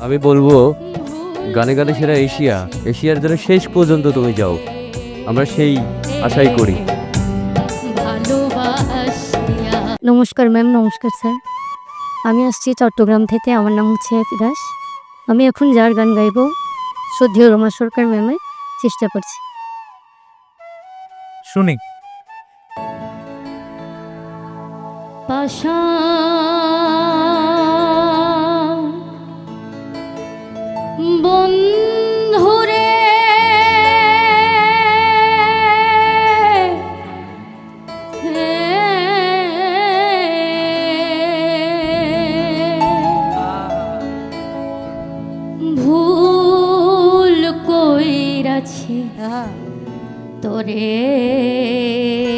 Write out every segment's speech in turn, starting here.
আমি বলব গানে গানে সেরা এশিয়া। এশিয়ার যেন শেষ পর্যন্ত তুমি যাও। আমরা সেই আশাই করি। নমস্কার ম্যাম নমস্কার স্যার। আমি আসছি চট্টগ্রাম থেকে আমার নাম হচ্ছে দাস আমি এখন যার গান গাইব শ্রদ্ধেয় রমা সরকার ম্যামের চেষ্টা করছি। শুনি। পাশা কইরাছি তোরে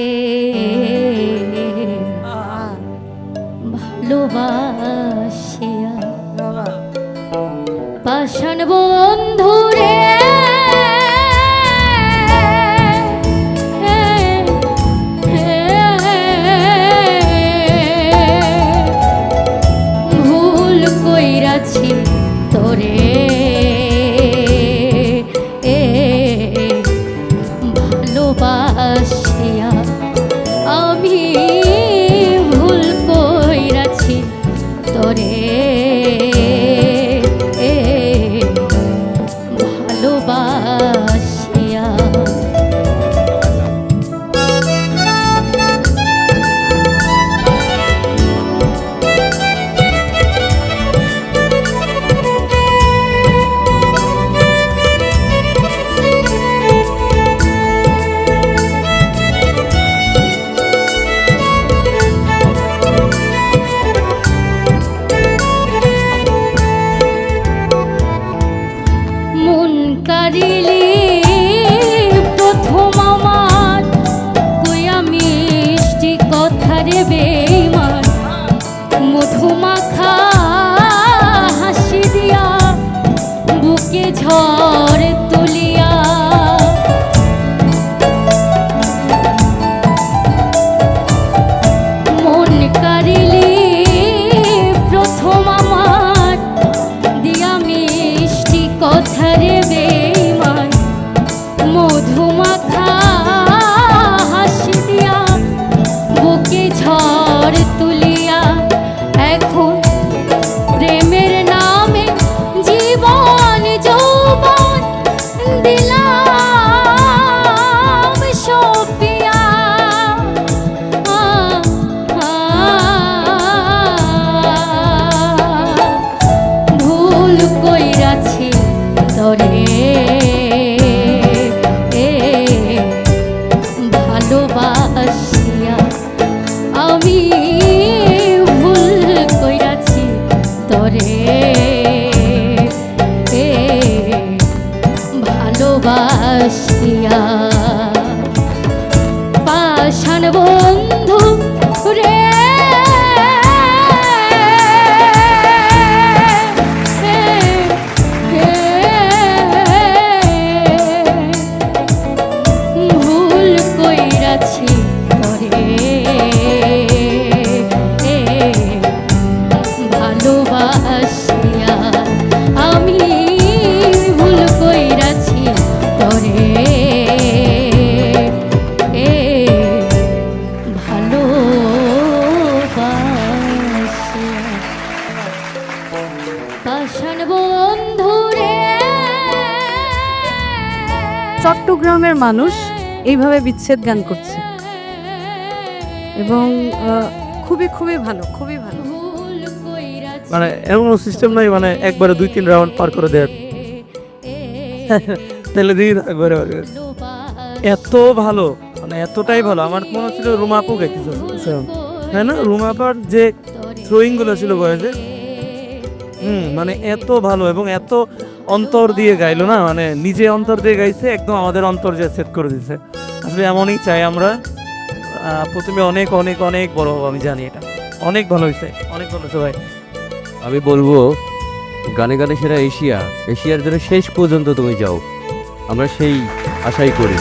ভালোবাসিয়া আমি ঝড় চট্টগ্রামের মানুষ এইভাবে বিচ্ছেদ গান করছে। এবং খুবই খুবই ভালো খুবই ভালো। মানে এমন সিস্টেম নাই মানে একবারে দুই তিন রাউন্ড পার করে দেয় তাহলে দিই একবারে এত ভালো মানে এতটাই ভালো। আমার মনে হচ্ছিল রুমাপু গাইতেছে তাই না? রুমাপার যে থ্রোয়িংগুলো ছিল বয়সে হুম মানে এত ভালো এবং এত অন্তর দিয়ে গাইলো না মানে নিজে অন্তর দিয়ে গাইছে, একদম আমাদের অন্তর যে সেট করে দিছে। আসলে এমনই চাই আমরা। প্রথমে অনেক অনেক অনেক বড় হব, আমি জানি এটা। অনেক ভালো হয়েছে অনেক ভালো হয়েছে ভাই। আমি বলব, গানে গানে সেরা এশিয়া। এশিয়ার জন্য শেষ পর্যন্ত তুমি যাও। আমরা সেই আশাই করি।